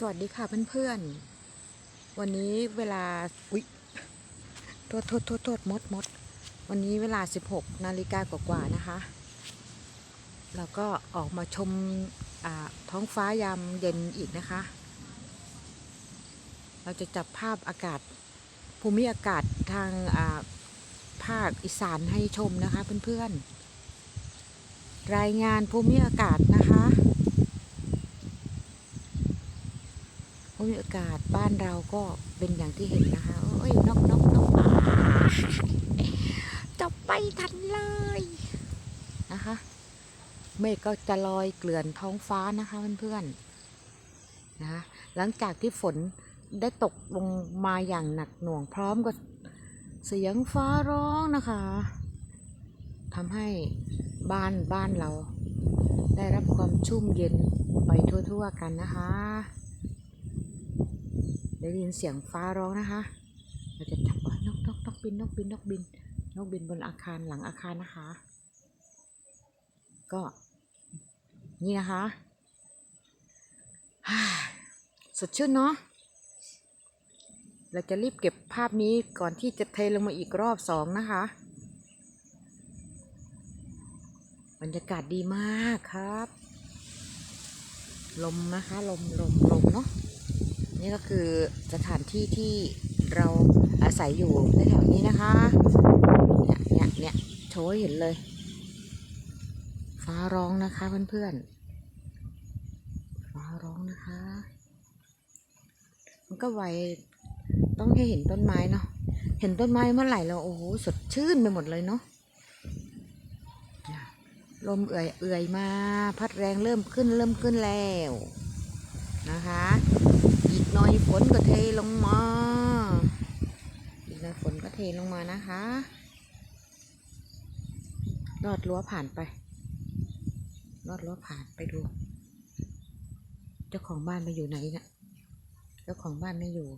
สวัสดีค่ะเพื่อนๆ วันนี้เวลา อุ๊ย โทษโทษโทษโทษมดมด วันนี้เวลา 16 นาฬิกากว่าๆนะคะ เราก็ออกมาชมท้องฟ้ายามเย็นอีกนะคะ เราจะจับภาพอากาศ ภูมิอากาศทางาภาคอีสานให้ชมนะคะเพื่อนๆ รายงานภูมิอากาศนะคะ ภูมิอากาศบ้านเราก็เป็นอย่างที่เห็นนะคะโอ้ยนกนกนกอ่าจะไปทันเลยนะคะ เมฆก็จะลอยเกลื่อนท้องฟ้านะคะเพื่อนๆนะคะหลังจากที่ฝนได้ตกลงมาอย่างหนักหน่วงพร้อมกับเสียงฟ้าร้องนะคะทำให้บ้านบ้านเรา ได้รับความชุ่มเย็นไปทั่วๆกันนะคะ ได้ยินเสียงฟ้าร้องนะคะ เราจะจับว่านกนกนกบินนกบินนกบินนกบินบนอาคารหลังอาคารนะคะ ก็นี่นะคะฮ่าสดชื่นเนาะเราจะรีบเก็บภาพนี้ก่อนที่จะเทลงมาอีกรอบสองนะคะ บรรยากาศดีมากครับ ลมนะคะ ลมลมลมเนาะ นี่ก็คือสถานที่ที่เราอาศัยอยู่ในแถวนี้นะคะ เนี่ยเนี่ยเนี่ยโชว์ให้เห็นเลย ฟ้าร้องนะคะเพื่อนๆ ฟ้าร้องนะคะ มันก็ไวต้องให้เห็นต้นไม้เนาะ เห็นต้นไม้เมื่อไหร่เราโอ้โหสดชื่นไปหมดเลยเนาะลมเอื่อยเอื่อยมา พัดแรงเริ่มขึ้นเริ่มขึ้นแล้วนะคะ น่อยฝนก็เทลงมา อีกหน่อยฝนก็เทลงมานะคะลอดรั้วผ่านไปลอดรั้วผ่านไปดู เจ้าของบ้านมาอยู่ไหนเนะี่ยเจ้าของบ้านไม่อยู่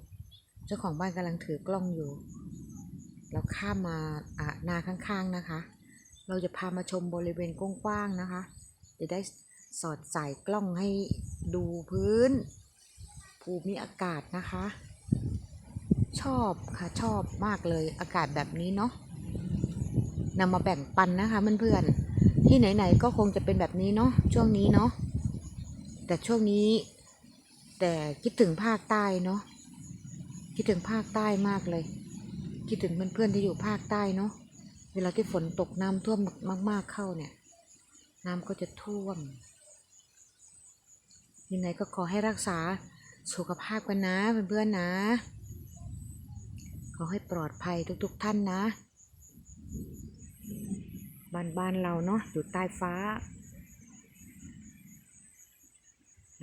เจ้าของบ้านกำลังถือกล้องอยู่ เราข้ามมาอ่านาข้างๆนะคะ เราจะพามาชมบริเวณกว้างๆนะคะ จะได้สอดใส่กล้องให้ดูพื้น ภูมิอากาศนะคะ ชอบค่ะชอบมากเลยอากาศแบบนี้เนาะนำมาแบ่งปันนะคะเพื่อนๆที่ไหนๆก็คงจะเป็นแบบนี้เนาะช่วงนี้เนาะแต่ช่วงนี้ แต่คิดถึงภาคใต้เนาะคิดถึงภาคใต้มากเลย คิดถึงเพื่อนๆที่อยู่ภาคใต้เนาะเวลาที่ฝนตกน้ำท่วมมาก ๆเข้าเนี่ย น้ำก็จะท่วมยังไงก็ขอให้รักษา สุขภาพกันนะเพื่อนๆนะ ขอให้ปลอดภัยทุกๆท่านนะ บ้านบ้านเราเนาะอยู่ใต้ฟ้า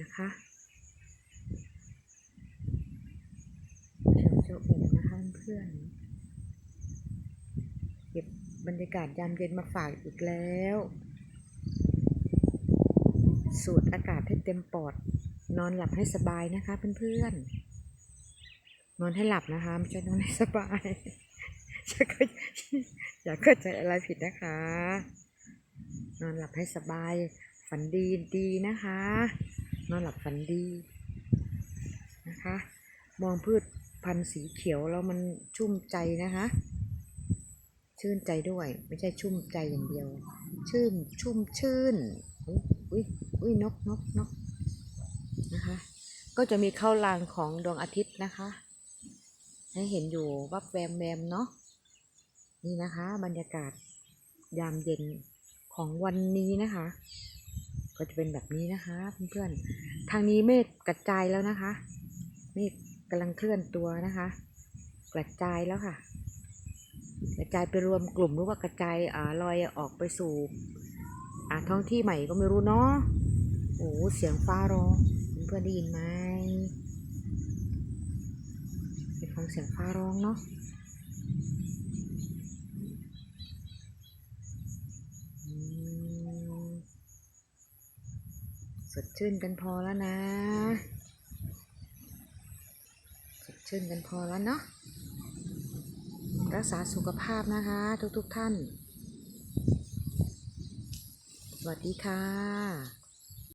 นะคะเชียวเจ้าโอ่งนะคะเพื่อนเก็บบรรยากาศยามเย็นมาฝากอีกแล้ว สูดอากาศให้เต็มปอด นอนหลับให้สบายนะคะเพื่อนๆ นอนให้หลับนะคะไม่ใช่นอนให้สบายอย่าเข้าอย่าเข้าใจอะไรผิดนะคะ นอนหลับให้สบาย ฝันดีดีนะคะ นอนหลับฝันดีนะคะ มองพืชพันธุ์สีเขียวแล้วมันชุ่มใจนะคะ ชื่นใจด้วย ไม่ใช่ชุ่มใจอย่างเดียว ชื่นชุ่มชื่น อุ๊ยอุ้ยอุ้ยนกนกนก นะคะ ก็จะมีเข้าลางของดวงอาทิตย์นะคะ ให้เห็นอยู่วับแวมแวมเนาะนี่นะคะ บรรยากาศยามเย็นของวันนี้นะคะ ก็จะเป็นแบบนี้นะคะเพื่อนๆทางนี้เมฆกระจายแล้วนะคะ เมฆกำลังเคลื่อนตัวนะคะ กระจายแล้วค่ะ กระจายไปรวมกลุ่มหรือว่ากระจายอ่าลอยออกไปสู่อ่าท้องที่ใหม่ก็ไม่รู้เนาะโอ้เสียงฟ้าร้อง พื่อนๆได้ยินไหมไปฟังเสียงฟ้าร้องเนาะสดชื่นกันพอแล้วนะ สดชื่นกันพอแล้วเนาะ รักษาสุขภาพนะคะทุกๆทท่าน สวัสดีค่ะ